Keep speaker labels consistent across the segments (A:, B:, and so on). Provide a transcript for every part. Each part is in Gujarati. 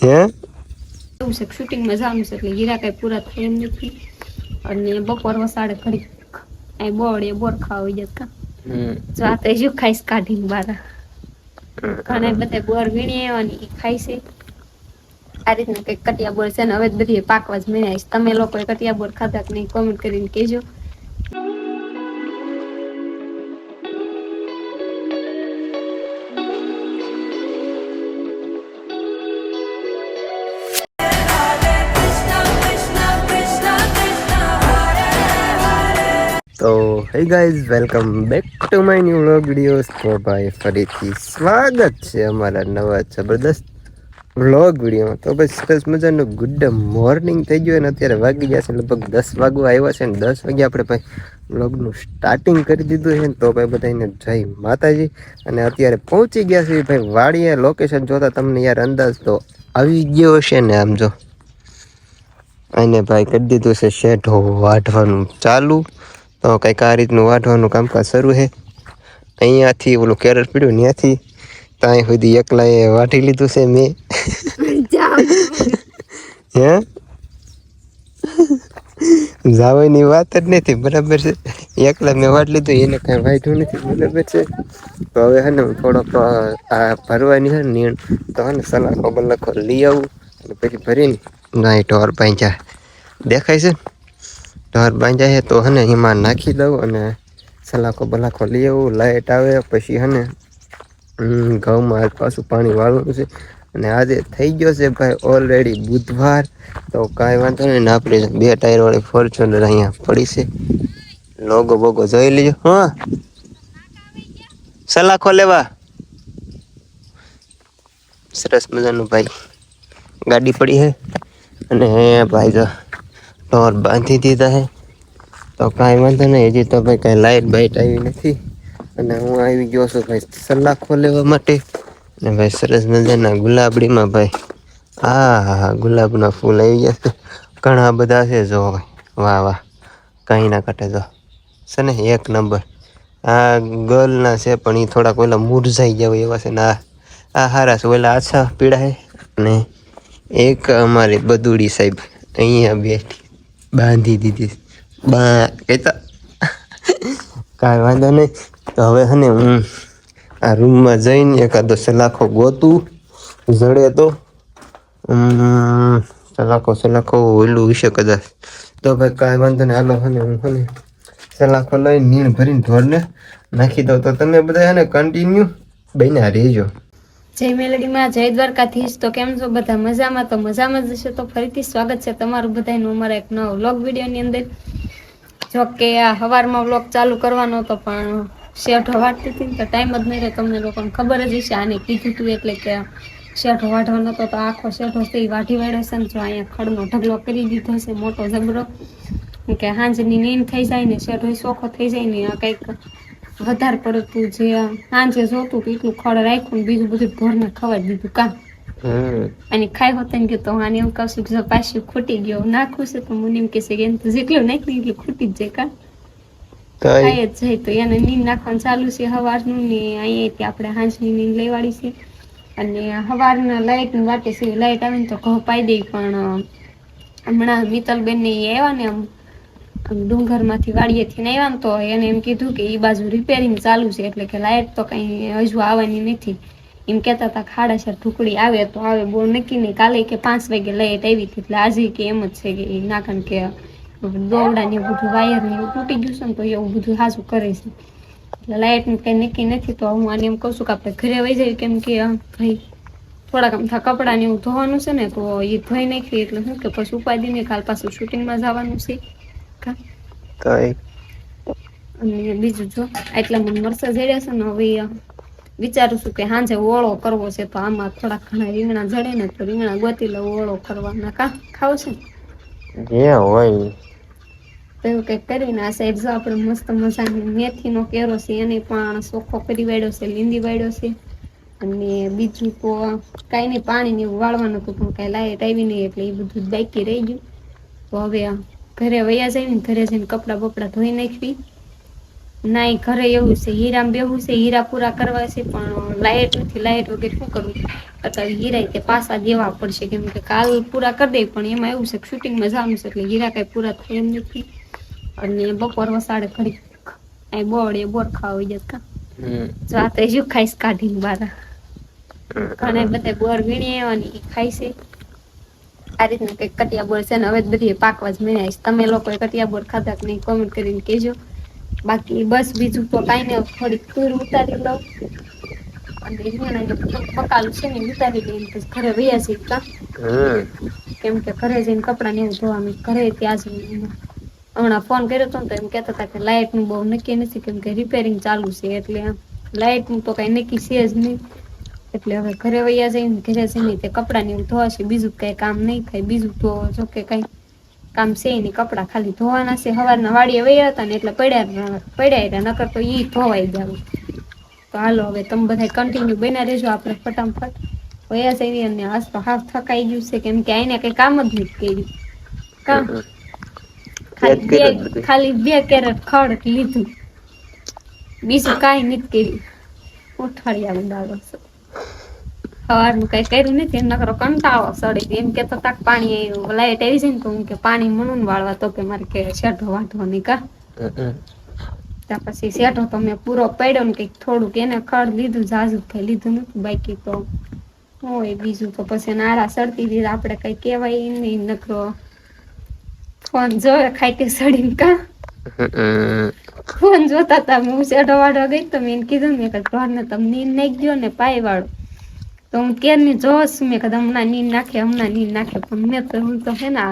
A: હે?
B: એવું છે શૂટિંગમાં જવાનું છે એટલે હીરા કઈ પૂરા થાય એમ નથી. અને બપોર વસાડે ઘડી અહીં બોળ એ બોર ખાવા જત કા.
A: હમ.
B: જો ખાઈશ કાઢીને બારા. ઘણા બધા બોર વીણી આવવાની ખાઈ છે. આ રીતના કંઈક કટિયા બોર છે ને હવે બધી પાકવા જ મીણાઈશ તમે લોકોએ કટિયા બોર ખાધા કે નહીં? કોમેન્ટ કરીને કહેજો.
A: તો hey guys welcome back to my new vlog videos તો ભાઈ, ફરીથી સ્વાગત છે અમારા નવા જબરદસ્ત વ્લોગ વિડીયોમાં તો ભાઈ, સરસ મજાનું ગુડ મોર્નિંગ થઈ ગયું અને અત્યારે વાગી ગયા છે, લગભગ દસ વાગવા આવ્યા છે ને દસ વાગે આપણે ભાઈ વ્લોગનું સ્ટાર્ટિંગ કરી દીધું છે. તો ભાઈ, બધાને જય માતાજી. અને અત્યારે પહોંચી ગયા છે ભાઈ, વાડીએ. લોકેશન જોતા તમને યાર અંદાજ તો આવી ગયો હશે ને આમ જો. અને ભાઈ, કરી દીધું છે, શેઢો વાઢવાનું ચાલુ. તો કંઈક આ રીતનું વાઢવાનું કામકાજ શરૂ છે. અહીંયાથી ઓલું કેરળ પીડ્યું ત્યાંથી ત્યાં સુધી એકલાએ વાઢી લીધું છે મેં. હે? જાવાની વાત જ નથી બરાબર છે. એકલા મેં વાટ લીધું એને કાંઈ વાંધું નથી બરાબર છે. તો હવે હે ને થોડોક આ ભરવાની છે ને તો હે ને સલાખો બલાખો લઈ આવું. અને પછી ભરીને નાઈ ઢોર પાંચા દેખાય છે? ઢોર બાંધ્યા છે, તો હને એમાં નાખી દઉં અને સલાખો બલાખો લઈ આવું લાઇટ આવે, પછી હને ઘઉંમાં પાછું પાણી વાળવાનું છે. અને આજે થઈ ગયો છે ભાઈ ઓલરેડી બુધવાર, તો કાંઈ વાંધો નહીં, ને આપણે બે ટાયર વાળી ફોર્ચ્યુનર અહીંયા પડી છે. લોગો બોગો જોઈ લેજો, હા. સલાખો લેવા. સરસ મજાનું ભાઈ ગાડી પડી છે. અને ભાઈ જો ઢોર બાંધી દીધા છે તો કાંઈ વાંધો નહીં, હજી તો ભાઈ કાંઈ લાઇટ બાઇટ આવી નથી. અને હું આવી ગયો છું ભાઈ સલાખો લેવા માટે. અને ભાઈ સરસ મજાના ગુલાબડીમાં ભાઈ. હા હા હા ગુલાબના ફૂલ આવી ગયા છે. ઘણા બધા છે જો ભાઈ. વાહ વાહ. કાંઈ ના કટે જો. છે ને, એક નંબર. આ ગર્લના છે, પણ એ થોડાક ઓલા મુરઝાઈ ગયા હોય એવા છે ને, આ આ હારા છે. ઓલા આછા પીળા છે અને એક અમારી બદુડી સાહેબ અહીંયા બેઠી બાંધી દીધી. બા કહેતા કાંઈ વાંધો નહીં. તો હવે હને હું આ રૂમમાં જઈને એકાદો સલાખો ગોતું, જડે તો. સલાખો સલાખો ઓલું વિશે કદાચ. તો ભાઈ કાંઈ વાંધો નહીં. હાલો હને હું હને સલાખો લઈને નીણ ભરીને ઢોરને નાખી દઉં. તો તમે બધા હે ને કન્ટિન્યુ બન્યા રહેજો.
B: જય મેલડીમાં જય દ્વારકાધીશ. તો કેમ છો બધા? મજામાં? તો મજામાં જ હશે? તો ફરીથી સ્વાગત છે તમારું બધાનું અમારા એક નવો વ્લોગ વિડીયોની અંદર. જો કે આ સવારમાં વ્લોગ ચાલુ કરવાનો હતો, પણ શેઠ વાટતી હતી તો ટાઈમ જ નહીં રહે તમને લોકોને ખબર જ હશે, આને કીધું હતું એટલે કે શેઠ વાઢવાનો હતો તો આખો શેઠો છે એ વાઢી વાળ્યો છે ને જો અહીંયા ખડનો ઢગલો કરી દીધો છે, મોટો જબરો કે હાંજની નીંદ થઈ જાય ને હોય શોખો થઈ જાય ને કંઈક વધારે પડતું જે સાંજે જોતું એટલું ખડ રાખ્યું બીજું બધું ઢોરને ખવાય દીધું કામ. અને ખાઈ હોત ને કે તો આને એવું કહું કે જો પાછું ખૂટી ગયો. નાખું છે તો મને એમ કે એને તો જેટલું નાખી એટલું ખૂટી જ જાય કા. ખાઈ જ જાય તો એને નીંદ નાખવાનું ચાલુ છે સવારનું ને અહીંયાથી આપણે હાંજની નીંદ લેવાડી છે. અને સવારના લાઇટની વાટે છે. લાઇટ આવે ને તો ઘઉં પાઈ દઈ પણ હમણાં મિત્તલબેન ને આવ્યા ને આમ ડુંગરમાંથી વાડીએથી ને આવ્યા તો એને એમ કીધું કે એ બાજુ રિપેરિંગ ચાલુ છે, એટલે કે લાઇટ તો કંઈ હજુ આવવાની નથી. એમ કહેતા હતા ખાડાસર ઢુકડી આવે તો આવે બહુ નક્કી નહીં. કાલે કે પાંચ વાગે લાઇટ આવી હતી, એટલે આજે કે એમ જ છે કે એ ના કારણ કે દોરડા ને બધું, વાયર ને એવું તૂટી ગયું છે ને તો એવું બધું સાચું કરે છે. એટલે લાઇટ કંઈ નક્કી નથી, તો હું આને એમ કહું છું કે આપણે ઘરે વહી જઈએ, કેમ કે ભાઈ, થોડાક આમ કપડાં ને એવું ધોવાનું છે ને, તો એ ધોઈ નાખ્યું એટલે શું કે, પછી ઉપાડી ને કાલ પાછું શૂટિંગમાં જવાનું છે. અને બીજું જો આટલા મને મરસા જડ્યા છે ને હવે વિચારું છું કે સાંજે ઓળો કરવો છે તો આમાં થોડાક ઘણા રીંગણા જડે ને તો રીંગણા ગોતી લઉં ઓળો કરવાના. કા? ખાવ છે?
A: જે હોય.
B: તો એવું કંઈક કરીને આ સાઈડ જો આપણે મસ્ત મજાની મેથીનો કેરો છે એને પણ ચોખ્ખો કરી વાળ્યો છે લીંદી વાળ્યો છે. અને બીજું તો કાંઈ નહીં પાણી ને એવું વાળવાનું હતું પણ કાંઈ લાઈટ આવી નહીં એટલે એ બધું બાકી રહી ગયું. તો હવે ઘરે વયા જાય ને ઘરે જઈને કપડાં બપડા ધોઈ નાખવી. ના ઘરે એવું છે હીરામાં બેવું છે હીરા પૂરા કરવા છે પણ લાઇટ નથી લાઇટ વગેરે શું કરવું અત્યારે હીરા તે પાછા દેવા પડશે કેમ કે કાલ પૂરા કરી દે પણ એમાં એવું છે શૂટિંગમાં જવાનું છે એટલે હીરા કાંઈ પૂરા થાય એમ નથી. અને બપોર વસાડે ઘડી અહીં એ બોર ખાવા હોય
A: જતા
B: જો આ ખાઈશ કાઢીને બારા. ઘણા બધા બોર વીણી આવવાની ઈ ખાય છે. આ રીતના કંઈક કટિયા બોર છે ને હવે બધી પાકવા જ મળ્યા છે. તમે લોકોએ કટિયા બોર ખાધા કે નહીં કોમેન્ટ કરીને કહેજો. બાકી બસ બીજું તો કાંઈ નહીં થોડીક તૂર ઉતારી લઉં. અને પકાલું છે ને ઉતારી લઈને પછી ઘરે વૈયા છે કા? કેમ કે ઘરે જઈને કપડાં ને એવું મેં ઘરે ત્યાં જ હમણાં ફોન કર્યો હતો ને તો એમ કહેતા હતા કે લાઇટનું બહુ નક્કી નથી કેમ કે રિપેરિંગ ચાલુ છે એટલે લાઇટનું તો કઈ નક્કી છે જ નહીં. એટલે હવે ઘરે વૈયા જઈને ઘરે જઈને તે કપડાં ને એવું ધોવાશે બીજું કઈ કામ નહીં થાય. બીજું તો જો કે કઈ કામ છે નહીં કપડાં ખાલી ધોવાના છે. સવારના વાડીએ વૈયા હતા ને એટલે પડ્યા પડ્યા રહ્યા નકર તો ઈ ધોવાઈ જાવ તો હાલો હવે તમે બધા કન્ટિન્યુ બન્યા રહેજો આપણે ફટાફટ. વૈયા જઈએ અને હાસ તો હાફ થકાઈ ગયું છે કેમ કે આઈને કઈ કામ જ નથી કર્યું. કામ? ખાલી બે ખાલી બે કેરેટ ખડ લીધું. બીજું કાંઈ નથી કર્યું. ઉઠાડ્યા ઉડાડો છે. સવારનું કઈ કર્યું નથી નકરો કંટાળો સડી એમ કે તો તાક પાણી લાઈટ આવી જાય ને તો હું કે પાણી મણું વાળવા તો કે મારે કે શેઠો વાંધો નહીં કા. ત્યાં પછી શેઠો તો મેં પૂરો પડ્યો ને કંઈક થોડુંક એને ખડ લીધું જાજુ કઈ લીધું નથી બાકી તો હોય. બીજું તો પછી નાળા સડતી દીધા આપણે કઈ કહેવાય નહીં નકરો ફોન જોવે ખાઈતે સડીને કા. ફોન જોતા હતા હું શેઠો વાળવા ગઈ તો મેં કીધું મેં કે ઘરને તમે નીંદ નાખી દો ને પાય વાળો. તો હું કેરની જોશ મેં કદાચ હમણાં નીંદ નાખે હમણાં નીંદ નાખે. પણ મેં તો હું તો હે ને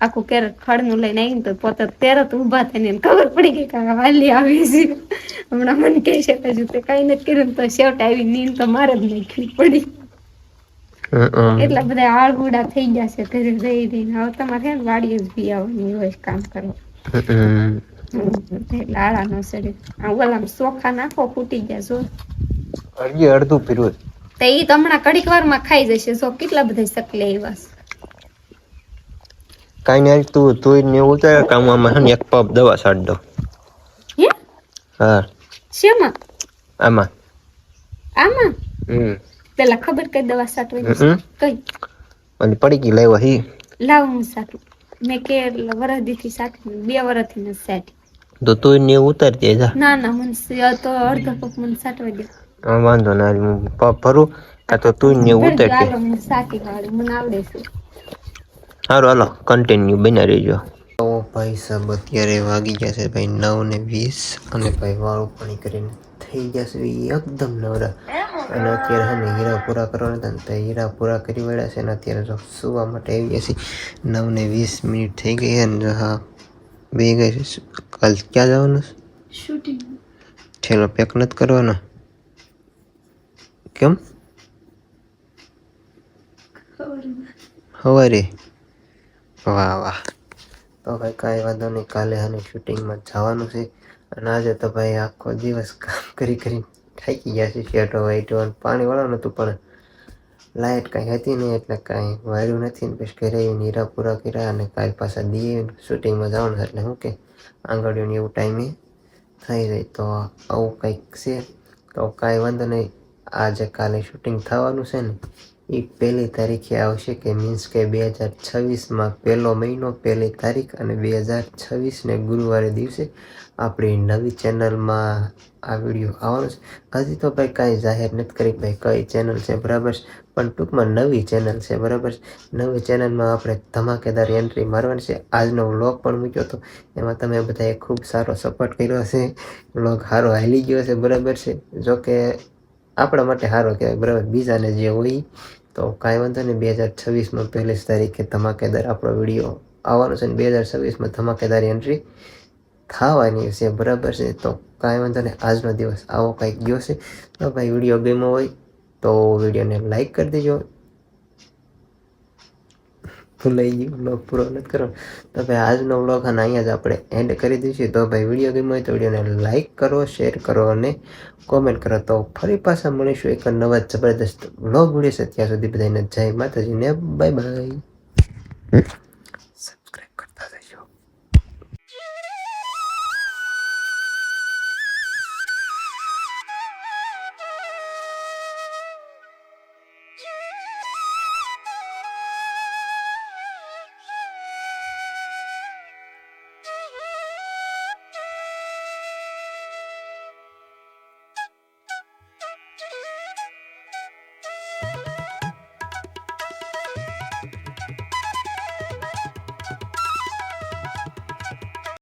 B: આખું કેરેટ ખડનું લઈને આવીને તો પોતે તરત ઊભા થઈને ખબર પડી ગઈ કે વાલી આવી છે. હમણાં મને કહે છે કે તે કાંઈ નથી કર્યું તો શેવટ આવી નીંદ તો મારે જ નાખવી પડી. એટલા બધા આળગુડા થઈ ગયા છે ઘરે જઈ રહીને. હવે તમારે હે ને વાડીએ જ બી આવવાની હોય કામ કરવું. એટલે આળા નો સડે. આ ઓલા ચોખા નાખો ફૂટી ગયા જો.
A: અડધું પીરું.
B: તો ઈ હમણાં કડીક વારમાં ખાઈ જશે. જો કેટલા બધા શકલે આવ્યા
A: કાંઈ નહીં તું તું ને ઉતાર કામમાં ને એક પપ દવા છાડ દો
B: હે?
A: હા.
B: શેમાં?
A: આમાં.
B: આમાં?
A: હમ.
B: પેલા ખબર કઈ દવા સાટવાની? કઈ?
A: અને પડી ગઈ લેવા હી.
B: લાવ હું સાટું મેં કે વરદીથી સાટી બે વરસથી નથી સાટી
A: તો તું ને ઉતારતી જા
B: ના ના મને તો અડધો પગ મને સાટવા દે.
A: વાંધો ના હું પપ ભરું? કાં તો તું ને
B: છે.
A: સારું હાલો કન્ટિન્યુ બન્યા રહેજો. તો ભાઈ સાહેબ અત્યારે વાગી ગયા છે ભાઈ નવ ને વીસ અને ભાઈ વાળું પાણી કરીને થઈ ગયા છે એકદમ નવરા. અને અત્યારે અમે ને હીરા પૂરા કરવાના હતા તો હીરા પૂરા કરી વળ્યા છે અને અત્યારે જો સુવા માટે આવી ગયા છે નવ ને વીસ મિનિટ થઈ ગઈ અને જો હા બે ગઈ છે કાલ ક્યાં જવાનું છેલ્લો
B: શૂટિંગ
A: પેક નથી કરવાનો? કેમ સવારે વાહ વાહ તો ભાઈ કાંઈ વાંધો નહીં કાલે આને શૂટિંગમાં જવાનું છે અને આજે તો ભાઈ આખો દિવસ કામ કરી કરી થાકી ગયા છે શેટો વાઈટો અને પાણી વાળો નહોતું પણ લાઇટ કાંઈ હતી નહીં એટલે કાંઈ વાયરું નથી ને પછી ઘરે નીરા પૂરા કર્યા અને કાલ પાછા દીએ શૂટિંગમાં જવાનું એટલે શું કે આંગળીઓને એવું ટાઈમે થઈ જાય તો આવું કંઈક છે તો કાંઈ વાંધો નહીં આજે કાલે શૂટિંગ થવાનું છે ને એ પહેલી તારીખે આવશે કે મીન્સ કે બે હજાર છવ્વીસમાં પહેલો મહિનો, પહેલી તારીખ અને બે હજાર છવ્વીસને ગુરુવારે દિવસે આપણી નવી ચેનલમાં આ વીડિયો આવવાનો છે. હજી તો ભાઈ કાંઈ જાહેર નથી કરી ભાઈ, કઈ ચેનલ છે બરાબર પણ ટૂંકમાં નવી ચેનલ છે બરાબર નવી ચેનલમાં આપણે ધમાકેદાર એન્ટ્રી મારવાની છે. આજનો વ્લોગ પણ મૂક્યો હતો, એમાં તમે બધાએ ખૂબ સારો સપોર્ટ કર્યો છે વ્લોગ સારો હાલી ગયો છે બરાબર છે. જો કે આપણા માટે સારો કહેવાય, બરાબર? બીજાને જે હોય, તો કાંઈ વાંધો નહીં, બે હજાર છવ્વીસમાં પહેલી તારીખે ધમાકેદાર આપણો વીડિયો આવવાનો છે ને બે હજાર છવ્વીસમાં ધમાકેદાર એન્ટ્રી થવાની છે, બરાબર છે? તો કાંઈ વાંધો નહીં, આજનો દિવસ આવો કંઈક ગયો છે. તો ભાઈ, વીડિયો ગમ્યો હોય તો વિડીયોને લાઈક કરી દેજો ભૂલાઈ ગયું બ્લોગ પૂરો નથી કરો તો ભાઈ, આજનો બ્લોગ અને અહીંયા જ આપણે એન્ડ કરી દઈશું. તો ભાઈ વીડિયો ગમ્યો હોય તો વિડીયોને લાઈક કરો શેર કરો અને કોમેન્ટ કરો. તો ફરી પાછા મળીશું એક નવા જબરદસ્ત બ્લોગ વીડિયો છે ત્યાં સુધી બધાને જય માતાજીને બાય બાય